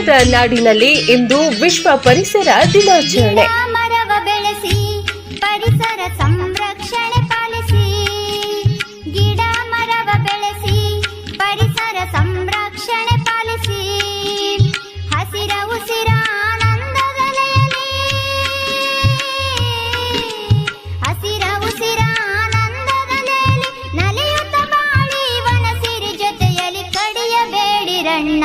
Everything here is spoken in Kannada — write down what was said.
ಚಿನ್ನದ ನಾಡಿನಲ್ಲಿ ಇಂದು ವಿಶ್ವ ಪರಿಸರ ದಿನಾಚರಣೆ. ಮರವ ಬೆಳೆಸಿ, ಪರಿಸರ ಸಂರಕ್ಷಣೆ ಪಾಲಿಸಿ. ಗಿಡ ಮರವ ಬೆಳೆಸಿ, ಪರಿಸರ ಸಂರಕ್ಷಣೆ ಪಾಲಿಸಿ. ಹಸಿರ ಉಸಿರ ಆನಂದದಲೆಯಲಿ ಹಸಿರ ಉಸಿರ ನಲಿಯುತ್ತ ಬಾಳಿ, ವನಸಿರಿ ಜೊತೆಯಲ್ಲಿ ಕಡಿಯಬೇಡಿರಣ್ಣ